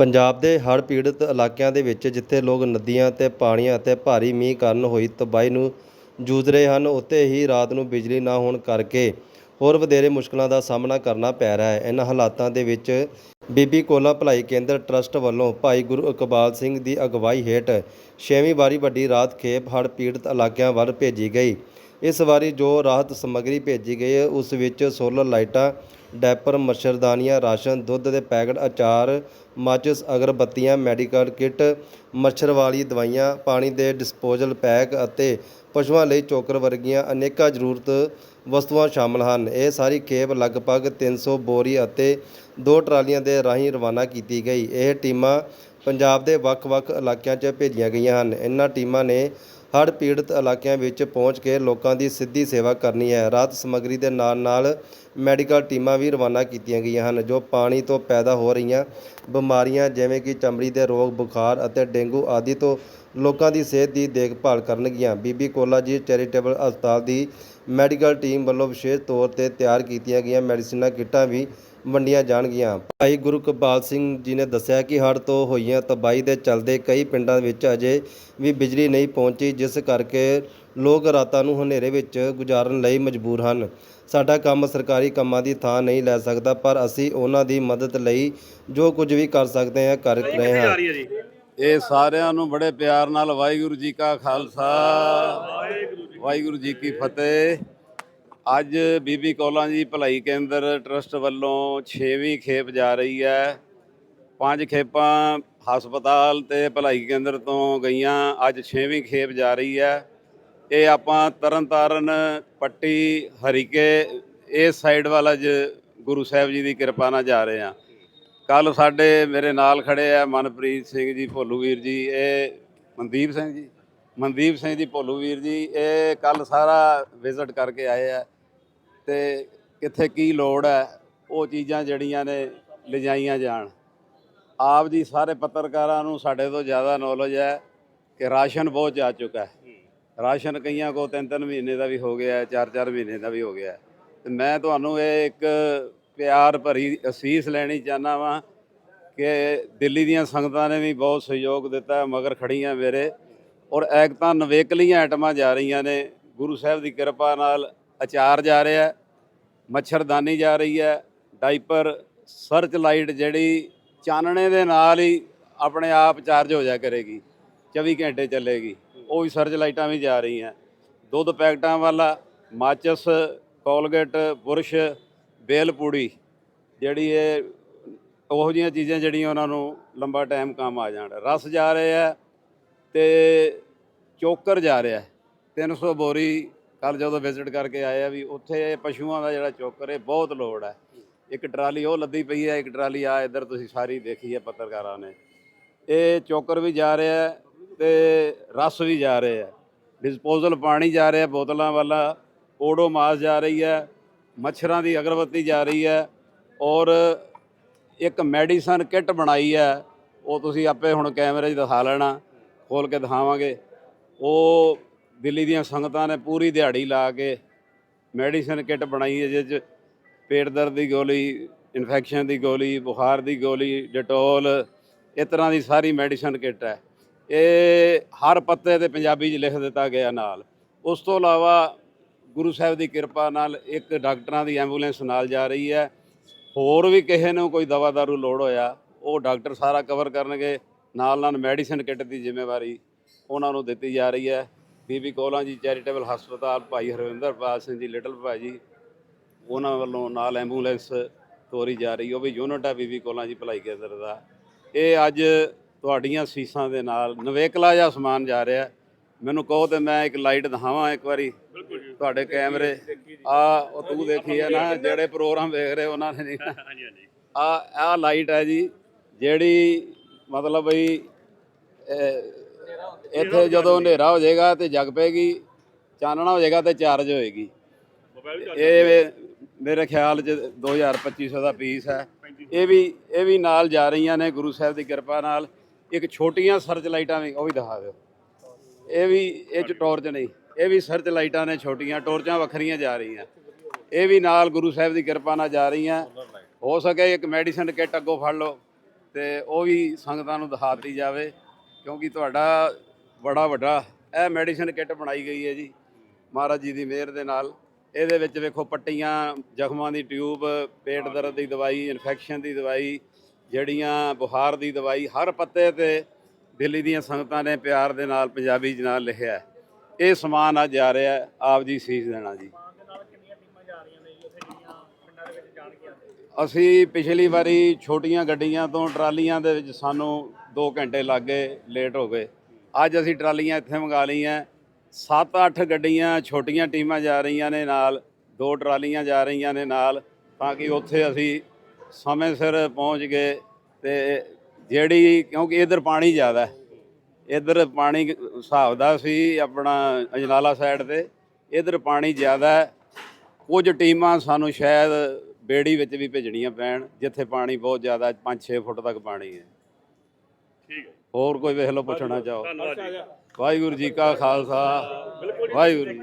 ਪੰਜਾਬ ਦੇ ਹੜ੍ਹ ਪੀੜਤ ਇਲਾਕਿਆਂ ਦੇ ਵਿੱਚ ਜਿੱਥੇ ਲੋਕ ਨਦੀਆਂ ਅਤੇ ਪਾਣੀਆਂ ਅਤੇ ਭਾਰੀ ਮੀਂਹ ਕਾਰਨ ਹੋਈ ਤਬਾਹੀ ਨੂੰ ਜੂਝ ਰਹੇ ਹਨ, ਉੱਥੇ ਹੀ ਰਾਤ ਨੂੰ ਬਿਜਲੀ ਨਾ ਹੋਣ ਕਰਕੇ ਹੋਰ ਵਧੇਰੇ ਮੁਸ਼ਕਲਾਂ ਦਾ ਸਾਹਮਣਾ ਕਰਨਾ ਪੈ ਰਿਹਾ ਹੈ। ਇਹਨਾਂ ਹਾਲਾਤਾਂ ਦੇ ਵਿੱਚ ਬੀਬੀ ਕੋਲਾ ਭਲਾਈ ਕੇਂਦਰ ਟਰਸਟ ਵੱਲੋਂ ਭਾਈ ਗੁਰੂ ਇਕਬਾਲ ਸਿੰਘ ਦੀ ਅਗਵਾਈ ਹੇਠ ਛੇਵੀਂ ਵਾਰੀ ਵੱਡੀ ਰਾਤ ਖੇਪ ਹੜ੍ਹ ਪੀੜਤ ਇਲਾਕਿਆਂ ਵੱਲ ਭੇਜੀ ਗਈ। ਇਸ ਵਾਰੀ ਜੋ ਰਾਹਤ ਸਮੱਗਰੀ ਭੇਜੀ ਗਈ ਹੈ, ਉਸ ਵਿੱਚ ਸੋਲਰ ਲਾਈਟਾਂ ਡੈਪਰ ਮੱਛਰਦਾਨੀਆਂ, ਰਾਸ਼ਨ, ਦੁੱਧ ਦੇ ਪੈਕਟ, ਅਚਾਰ, ਮਾਚਿਸ, ਅਗਰਬੱਤੀਆਂ, ਮੈਡੀਕਲ ਕਿੱਟ, ਮੱਛਰ ਵਾਲੀ ਦਵਾਈਆਂ, ਪਾਣੀ ਦੇ ਡਿਸਪੋਜ਼ਲ ਪੈਕ ਅਤੇ ਪਸ਼ੂਆਂ ਲਈ ਚੋਕਰ ਵਰਗੀਆਂ ਅਨੇਕਾਂ ਜ਼ਰੂਰਤ ਵਸਤੂਆਂ ਸ਼ਾਮਲ ਹਨ। ਇਹ ਸਾਰੀ ਖੇਪ ਲਗਭਗ 300 ਬੋਰੀ ਅਤੇ ਦੋ ਟਰਾਲੀਆਂ ਦੇ ਰਾਹੀਂ ਰਵਾਨਾ ਕੀਤੀ ਗਈ। ਇਹ ਟੀਮਾਂ ਪੰਜਾਬ ਦੇ ਵੱਖ-ਵੱਖ ਇਲਾਕਿਆਂ 'ਚ ਭੇਜੀਆਂ ਗਈਆਂ ਹਨ। ਇਹਨਾਂ ਟੀਮਾਂ ਨੇ ਹੜ੍ਹ ਪੀੜਤ ਇਲਾਕਿਆਂ ਵਿੱਚ ਪਹੁੰਚ ਕੇ ਲੋਕਾਂ ਦੀ ਸਿੱਧੀ ਸੇਵਾ ਕਰਨੀ ਹੈ। ਰਾਹਤ ਸਮੱਗਰੀ ਦੇ ਨਾਲ-ਨਾਲ ਮੈਡੀਕਲ ਟੀਮਾਂ ਵੀ ਰਵਾਨਾ ਕੀਤੀਆਂ ਗਈਆਂ ਹਨ, ਜੋ ਪਾਣੀ ਤੋਂ ਪੈਦਾ ਹੋ ਰਹੀਆਂ ਬਿਮਾਰੀਆਂ ਜਿਵੇਂ ਕਿ ਚਮੜੀ ਦੇ ਰੋਗ, ਬੁਖਾਰ ਅਤੇ ਡੇਂਗੂ ਆਦਿ ਤੋਂ ਲੋਕਾਂ ਦੀ ਸਿਹਤ ਦੀ ਦੇਖਭਾਲ ਕਰਨਗੀਆਂ। ਬੀਬੀ ਕੋਲਾ ਜੀ ਚੈਰੀਟੇਬਲ ਹਸਪਤਾਲ ਦੀ ਮੈਡੀਕਲ ਟੀਮ ਵੱਲੋਂ ਵਿਸ਼ੇਸ਼ ਤੌਰ ਤੇ ਤਿਆਰ ਕੀਤੀਆਂ ਗਈਆਂ ਮੈਡੀਸਿਨਾਂ ਕਿੱਟਾਂ ਵੀ ਵੰਡੀਆਂ ਜਾਣਗੀਆਂ। ਭਾਈ ਗੁਰੂ ਕਬਾਲ ਸਿੰਘ ਜੀ ਨੇ ਦੱਸਿਆ ਕਿ ਹੜ੍ਹ ਤੋਂ ਹੋਈਆਂ ਤਬਾਹੀ ਦੇ ਚਲਦੇ ਕਈ ਪਿੰਡਾਂ ਵਿੱਚ ਅਜੇ ਵੀ ਬਿਜਲੀ ਨਹੀਂ ਪਹੁੰਚੀ ਜਿਸ ਕਰਕੇ ਲੋਕ ਰਾਤਾਂ ਨੂੰ ਹਨੇਰੇ ਵਿੱਚ ਗੁਜ਼ਾਰਨ ਲਈ ਮਜਬੂਰ ਹਨ। ਸਾਡਾ ਕੰਮ ਸਰਕਾਰੀ ਕੰਮਾਂ ਦੀ ਥਾਂ ਨਹੀਂ ਲੈ ਸਕਦਾ ਪਰ ਅਸੀਂ ਉਹਨਾਂ ਦੀ ਮਦਦ ਲਈ ਜੋ ਕੁਝ ਵੀ ਕਰ ਸਕਦੇ ਹਾਂ ਕਰ ਰਹੇ ਹਾਂ। ਇਹ ਸਾਰਿਆਂ ਨੂੰ ਬੜੇ ਪਿਆਰ ਨਾਲ ਵਾਹਿਗੁਰੂ ਜੀ ਕਾ ਖਾਲਸਾ ਵਾਹਿਗੁਰੂ ਜੀ ਕੀ ਫਤਿਹ। ਅੱਜ ਬੀਬੀ ਕੌਲਾਂ ਜੀ ਭਲਾਈ ਕੇਂਦਰ ਟਰਸਟ ਵੱਲੋਂ 6ਵੀਂ ਖੇਪ ਜਾ ਰਹੀ ਹੈ। ਪੰਜ ਖੇਪਾਂ ਹਸਪਤਾਲ ਤੇ ਭਲਾਈ ਕੇਂਦਰ ਤੋਂ ਗਈਆਂ। ਅੱਜ 6ਵੀਂ ਖੇਪ ਜਾ ਰਹੀ ਹੈ। ਇਹ ਆਪਾਂ ਤਰਨਤਾਰਨ, ਪੱਟੀ, ਹਰੀਕੇ ਇਸ ਸਾਈਡ ਵਾਲਾ ਜ ਗੁਰੂ ਸਾਹਿਬ ਜੀ ਦੀ ਕਿਰਪਾ ਨਾਲ ਜਾ ਰਹੇ ਹਾਂ। ਕੱਲ ਸਾਡੇ ਮੇਰੇ ਨਾਲ ਖੜੇ ਆ ਮਨਪ੍ਰੀਤ ਸਿੰਘ ਜੀ, ਭੋਲੂ ਵੀਰ ਜੀ, ਇਹ ਮਨਦੀਪ ਸਿੰਘ ਜੀ, ਮਨਦੀਪ ਸਿੰਘ ਜੀ, ਭੋਲੂ ਵੀਰ ਜੀ, ਇਹ ਕੱਲ ਸਾਰਾ ਵਿਜ਼ਿਟ ਕਰਕੇ ਆਏ ਆ। ਤੇ ਕਿੱਥੇ ਕੀ ਲੋੜ ਹੈ, ਉਹ ਚੀਜ਼ਾਂ ਜਿਹੜੀਆਂ ਨੇ ਲਿਜਾਈਆਂ ਜਾਣ। ਆਪ ਜੀ ਸਾਰੇ ਪੱਤਰਕਾਰਾਂ ਨੂੰ ਸਾਡੇ ਤੋਂ ਜ਼ਿਆਦਾ ਨੌਲੇਜ ਹੈ ਕਿ ਰਾਸ਼ਨ ਬਹੁਤ ਜਾ ਚੁੱਕਾ ਹੈ। ਰਾਸ਼ਨ ਕਈਆਂ ਕੋ ਤਿੰਨ ਤਿੰਨ ਮਹੀਨੇ ਦਾ ਵੀ ਹੋ ਗਿਆ ਚਾਰ ਚਾਰ ਮਹੀਨੇ ਦਾ ਵੀ ਹੋ ਗਿਆ ਹੈ। ਤੇ ਮੈਂ ਤੁਹਾਨੂੰ ਇਹ ਇੱਕ ਪਿਆਰ ਭਰੀ ਅਸੀਸ ਲੈਣੀ ਚਾਹਨਾ ਵਾਂ ਕਿ ਦਿੱਲੀ ਦੀਆਂ ਸੰਗਤਾਂ ਨੇ ਵੀ ਬਹੁਤ ਸਹਿਯੋਗ ਦਿੱਤਾ ਮਗਰ ਖੜੀਆਂ ਮੇਰੇ। ਔਰ ਇੱਕ ਤਾਂ ਨਵੇਕਲੀਆਂ ਆਈਟਮਾਂ ਜਾ ਰਹੀਆਂ ਨੇ। ਗੁਰੂ ਸਾਹਿਬ ਦੀ ਕਿਰਪਾ ਨਾਲ ਅਚਾਰ ਜਾ ਰਿਹਾ ਮੱਛਰਦਾਨੀ ਜਾ ਰਹੀ ਹੈ ਡਾਈਪਰ ਸਰਚ ਲਾਈਟ ਜਿਹੜੀ ਚਾਨਣੇ ਦੇ ਨਾਲ ਹੀ ਆਪਣੇ ਆਪ ਚਾਰਜ ਹੋ ਜਾ ਕਰੇਗੀ 24 ਘੰਟੇ ਚੱਲੇਗੀ, ਉਹ ਵੀ ਸਰਚ ਲਾਈਟਾਂ ਵੀ ਜਾ ਰਹੀਆਂ। ਦੁੱਧ ਪੈਕਟਾਂ ਵਾਲਾ, ਮਾਚਸ, ਕੋਲਗੇਟ, ਬੁਰਸ਼ ਬੇਲਪੂੜੀ ਜਿਹੜੀ ਇਹ ਉਹੋ ਜਿਹੀਆਂ ਚੀਜ਼ਾਂ ਜਿਹੜੀਆਂ ਉਹਨਾਂ ਨੂੰ ਲੰਬਾ ਟਾਈਮ ਕੰਮ ਆ ਜਾਣ। ਰਸ ਜਾ ਰਹੇ ਆ ਤੇ ਚੋਕਰ ਜਾ ਰਿਹਾ 300 ਬੋਰੀ ਕੱਲ ਜਦੋਂ ਵਿਜ਼ਿਟ ਕਰਕੇ ਆਏ ਆ ਵੀ ਉੱਥੇ ਪਸ਼ੂਆਂ ਦਾ ਜਿਹੜਾ ਚੋਕਰ ਹੈ, ਬਹੁਤ ਲੋੜ ਹੈ। ਇੱਕ ਟਰਾਲੀ ਉਹ ਲੱਦੀ ਪਈ ਹੈ, ਇੱਕ ਟਰਾਲੀ ਆ, ਇੱਧਰ ਤੁਸੀਂ ਸਾਰੀ ਦੇਖੀ ਹੈ ਪੱਤਰਕਾਰਾਂ ਨੇ। ਇਹ ਚੋਕਰ ਵੀ ਜਾ ਰਿਹਾ ਹੈ ਤੇ ਰਸ ਵੀ ਜਾ ਰਿਹਾ ਹੈ। ਡਿਸਪੋਜ਼ਲ ਪਾਣੀ ਜਾ ਰਿਹਾ ਬੋਤਲਾਂ ਵਾਲਾ ਓਡੋਮਾਸ ਜਾ ਰਹੀ ਹੈ, ਮੱਛਰਾਂ ਦੀ ਅਗਰਬੱਤੀ ਜਾ ਰਹੀ ਹੈ ਔਰ ਇੱਕ ਮੈਡੀਸਨ ਕਿੱਟ ਬਣਾਈ ਹੈ। ਉਹ ਤੁਸੀਂ ਆਪੇ ਹੁਣ ਕੈਮਰੇ 'ਚ ਦਿਖਾ ਲੈਣਾ ਖੋਲ ਕੇ ਦਿਖਾਵਾਂਗੇ। ਉਹ ਦਿੱਲੀ ਦੀਆਂ ਸੰਗਤਾਂ ਨੇ ਪੂਰੀ ਦਿਹਾੜੀ ਲਾ ਕੇ ਮੈਡੀਸਨ ਕਿੱਟ ਬਣਾਈ ਹੈ ਜਿਸ 'ਚ ਪੇਟ ਦਰਦ ਦੀ ਗੋਲੀ ਇਨਫੈਕਸ਼ਨ ਦੀ ਗੋਲੀ, ਬੁਖਾਰ ਦੀ ਗੋਲੀ, ਡਟੋਲ ਇਸ ਤਰ੍ਹਾਂ ਦੀ ਸਾਰੀ ਮੈਡੀਸਨ ਕਿੱਟ ਹੈ। ਇਹ ਹਰ ਪੱਤੇ ਤੇ ਪੰਜਾਬੀ 'ਚ ਲਿਖ ਦਿੱਤਾ ਗਿਆ ਨਾਲ। ਉਸ ਤੋਂ ਇਲਾਵਾ ਗੁਰੂ ਸਾਹਿਬ ਦੀ ਕਿਰਪਾ ਨਾਲ ਇੱਕ ਡਾਕਟਰਾਂ ਦੀ ਐਂਬੂਲੈਂਸ ਨਾਲ ਜਾ ਰਹੀ ਹੈ। ਹੋਰ ਵੀ ਕਿਸੇ ਨੂੰ ਕੋਈ ਦਵਾ ਦਾਰੂ ਲੋੜ ਹੋਇਆ, ਉਹ ਡਾਕਟਰ ਸਾਰਾ ਕਵਰ ਕਰਨਗੇ। ਨਾਲ ਨਾਲ ਮੈਡੀਸਨ ਕਿੱਟ ਦੀ ਜ਼ਿੰਮੇਵਾਰੀ ਉਹਨਾਂ ਨੂੰ ਦਿੱਤੀ ਜਾ ਰਹੀ ਹੈ। ਬੀਬੀ ਕੋਲਾਂ ਜੀ ਚੈਰੀਟੇਬਲ ਹਸਪਤਾਲ ਭਾਈ ਹਰਵਿੰਦਰਪਾਲ ਸਿੰਘ ਜੀ ਲਿਟਲ ਭਾਜੀ ਉਹਨਾਂ ਵੱਲੋਂ ਨਾਲ ਐਂਬੂਲੈਂਸ ਤੋਰੀ ਜਾ ਰਹੀ ਉਹ ਵੀ ਯੂਨਿਟ ਹੈ ਬੀਬੀ ਕੋਲਾਂ ਜੀ ਭਲਾਈ ਕੇਂਦਰ ਦਾ। ਇਹ ਅੱਜ ਤੁਹਾਡੀਆਂ ਸੀਸਾਂ ਦੇ ਨਾਲ ਨਵੇਕਲਾ ਜਿਹਾ ਸਮਾਨ ਜਾ ਰਿਹਾ। ਮੈਨੂੰ ਕਹੋ ਤੇ ਮੈਂ ਇੱਕ ਲਾਈਟ ਦਿਖਾਵਾਂ ਇੱਕ ਵਾਰੀ। ਤੁਹਾਡੇ ਕੈਮਰੇ। ਆ ਉਹ ਤੂੰ ਦੇਖੀ ਹੈ ਨਾ ਜਿਹੜੇ ਪ੍ਰੋਗਰਾਮ ਵੇਖ ਰਹੇ ਉਹਨਾਂ ਨੇ ਆ ਆ ਲਾਈਟ ਹੈ ਜੀ ਜਿਹੜੀ ਮਤਲਬ ਬਈ ਇੱਥੇ ਜਦੋਂ ਹਨੇਰਾ ਹੋ ਜਾਏਗਾ ਤੇ ਜਗ ਪੈਗੀ ਚਾਨਣਾ ਹੋ ਜਾਏਗਾ ਤੇ ਚਾਰਜ ਹੋਏਗੀ। ਇਹ ਮੇਰੇ ਖਿਆਲ ਚ 2250 ਦਾ ਪੀਸ ਹੈ। ਇਹ ਵੀ ਇਹ ਵੀ ਨਾਲ ਜਾ ਰਹੀਆਂ ਨੇ ਗੁਰੂ ਸਾਹਿਬ ਦੀ ਕਿਰਪਾ ਨਾਲ। ਇੱਕ ਛੋਟੀਆਂ ਸਰਚ ਲਾਈਟਾਂ ਵੀ ਉਹ ਵੀ ਦਿਖਾ ਦਿਓ। ਇਹ ਵੀ ਇਹ ਚ ਟਾਰਚ ਨਹੀਂ ਇਹ ਵੀ ਸਰਚ ਲਾਈਟਾਂ ਨੇ ਛੋਟੀਆਂ ਟਾਰਚਾਂ ਵੱਖਰੀਆਂ ਜਾ ਰਹੀਆਂ। ਇਹ ਵੀ ਨਾਲ ਗੁਰੂ ਸਾਹਿਬ ਦੀ ਕਿਰਪਾ ਨਾਲ ਜਾ ਰਹੀਆਂ। ਹੋ ਸਕੇ ਇੱਕ ਮੈਡੀਸਨ ਕਿੱਟ ਅੱਗੋਂ ਫੜ ਲਓ ਤੇ ਉਹ ਵੀ ਸੰਗਤਾਂ ਨੂੰ ਦਿਖਾਤੀ ਜਾਵੇ। ਕਿਉਂਕਿ ਤੁਹਾਡਾ ਬੜਾ ਵੱਡਾ ਇਹ ਮੈਡੀਸਿਨ ਕਿੱਟ ਬਣਾਈ ਗਈ ਹੈ ਜੀ ਮਹਾਰਾਜ ਜੀ ਦੀ ਮਿਹਰ ਦੇ ਨਾਲ। ਇਹਦੇ ਵਿੱਚ ਵੇਖੋ ਪੱਟੀਆਂ ਜ਼ਖਮਾਂ ਦੀ ਟਿਊਬ ਪੇਟ ਦਰਦ ਦੀ ਦਵਾਈ ਇਨਫੈਕਸ਼ਨ ਦੀ ਦਵਾਈ ਜੜੀਆਂ ਬੁਖਾਰ ਦੀ ਦਵਾਈ ਹਰ ਪੱਤੇ ਤੇ ਦਿੱਲੀ ਦੀਆਂ ਸੰਗਤਾਂ ਨੇ ਪਿਆਰ ਦੇ ਨਾਲ ਪੰਜਾਬੀ ਚ ਨਾਲ ਲਿਖਿਆ ਹੈ। ਇਹ ਸਮਾਨ ਅੱਜ ਆ ਰਿਹਾ ਆਪ ਜੀ ਸੀਸ ਦੇਣਾ ਜੀ। ਅਸੀਂ ਪਿਛਲੀ ਵਾਰੀ ਛੋਟੀਆਂ ਗੱਡੀਆਂ ਤੋਂ ਟਰਾਲੀਆਂ ਦੇ ਵਿੱਚ ਸਾਨੂੰ 2 ਘੰਟੇ ਲੱਗ ਗਏ ਲੇਟ ਹੋ ਗਏ। ਅੱਜ ਅਸੀਂ ਟਰਾਲੀਆਂ ਇੱਥੇ ਮੰਗਾ ਲਈਆਂ। 7-8 ਗੱਡੀਆਂ, ਛੋਟੀਆਂ ਟੀਮਾਂ ਜਾ ਰਹੀਆਂ ਨੇ ਨਾਲ। ਦੋ ਟਰਾਲੀਆਂ ਜਾ ਰਹੀਆਂ ਨੇ ਨਾਲ। ਤਾਂ ਕਿ ਉੱਥੇ ਅਸੀਂ ਸਮੇਂ ਸਿਰ ਪਹੁੰਚ ਗਏ ਤੇ ਜਿਹੜੀ ਕਿਉਂਕਿ ਇਧਰ ਪਾਣੀ ਜ਼ਿਆਦਾ ਹੈ। ਇਧਰ ਪਾਣੀ ਹਿਸਾਬ ਦਾ ਸੀ ਆਪਣਾ ਅਜਨਾਲਾ ਸਾਈਡ ਤੇ। ਇਧਰ ਪਾਣੀ ਜ਼ਿਆਦਾ ਹੈ। ਕੁਝ ਟੀਮਾਂ ਸਾਨੂੰ ਸ਼ਾਇਦ ਬੇੜੀ ਵਿੱਚ ਵੀ ਭੇਜਣੀਆਂ ਪੈਣ, ਜਿੱਥੇ ਪਾਣੀ ਬਹੁਤ ਜ਼ਿਆਦਾ 5-6 ਫੁੱਟ ਤੱਕ ਪਾਣੀ ਹੈ। ਠੀਕ ਹੈ। ਹੋਰ ਕੋਈ ਵੇਖ ਲਓ ਪੁੱਛਣਾ ਚਾਹੋ। ਧੰਨਵਾਦ ਜੀ ਵਾਹਿਗੁਰੂ ਜੀ ਕਾ ਖਾਲਸਾ। ਵਾਹਿਗੁਰੂ ਜੀ।